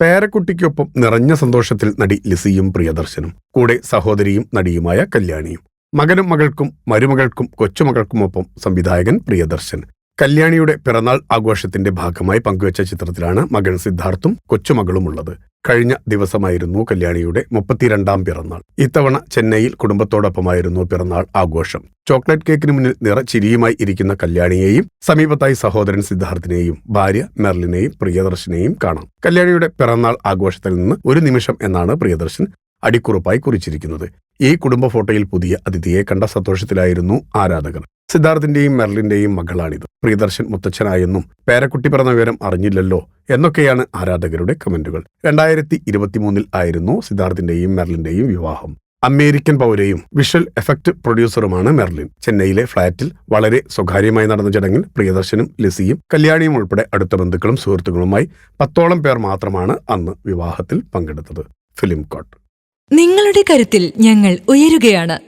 പേരക്കുട്ടിക്കൊപ്പം നിറഞ്ഞ സന്തോഷത്തിൽ നടി ലിസിയും പ്രിയദർശനും കൂടെ സഹോദരിയും നടിയുമായ കല്യാണിയും. മകനും മകൾക്കും മരുമകൾക്കും കൊച്ചുമകൾക്കുമൊപ്പം സംവിധായകൻ പ്രിയദർശൻ. കല്യാണിയുടെ പിറന്നാൾ ആഘോഷത്തിന്റെ ഭാഗമായി പങ്കുവച്ച ചിത്രത്തിലാണ് മകൻ സിദ്ധാർത്ഥും കൊച്ചുമകളും ഉള്ളത് കഴിഞ്ഞ ദിവസമായിരുന്നു കല്യാണിയുടെ മുപ്പത്തിരണ്ടാം പിറന്നാൾ. ഇത്തവണ ചെന്നൈയിൽ കുടുംബത്തോടൊപ്പമായിരുന്നു പിറന്നാൾ ആഘോഷം. ചോക്ലേറ്റ് കേക്കിന് മുന്നിൽ നിറച്ചിരിയുമായി ഇരിക്കുന്ന കല്യാണിയെയും സമീപത്തായി സഹോദരൻ സിദ്ധാർത്ഥിനെയും ഭാര്യ മെർലിനെയും പ്രിയദർശനെയും കാണാം. കല്യാണിയുടെ പിറന്നാൾ ആഘോഷത്തിൽ നിന്ന് ഒരു നിമിഷം എന്നാണ് പ്രിയദർശൻ അടിക്കുറിപ്പായി കുറിച്ചിരിക്കുന്നത്. ഈ കുടുംബ ഫോട്ടോയിൽ പുതിയ അതിഥിയെ കണ്ട സന്തോഷത്തിലായിരുന്നു ആരാധകർ. സിദ്ധാർത്ഥിന്റെയും മെർലിന്റെയും മകളാണിത്. പ്രിയദർശൻ മുത്തച്ഛനായെന്നും പേരക്കുട്ടി പറഞ്ഞ വിവരം അറിഞ്ഞില്ലല്ലോ എന്നൊക്കെയാണ് ആരാധകരുടെ കമന്റുകൾ. രണ്ടായിരത്തി ഇരുപത്തിമൂന്നിൽ ആയിരുന്നു സിദ്ധാർത്ഥിന്റെയും മെർലിന്റെയും വിവാഹം. അമേരിക്കൻ പൗരയും വിഷ്വൽ എഫക്ട് പ്രൊഡ്യൂസറുമാണ് മെർലിൻ. ചെന്നൈയിലെ ഫ്ളാറ്റിൽ വളരെ സ്വകാര്യമായി നടന്ന ചടങ്ങിൽ പ്രിയദർശനും ലിസിയും കല്യാണിയും ഉൾപ്പെടെ അടുത്ത ബന്ധുക്കളും സുഹൃത്തുക്കളുമായി പത്തോളം പേർ മാത്രമാണ് അന്ന് വിവാഹത്തിൽ പങ്കെടുത്തത്. ഫിലിം കോട്ട്. നിങ്ങളുടെ കരുത്തിൽ ഞങ്ങൾ ഉയരുകയാണ്.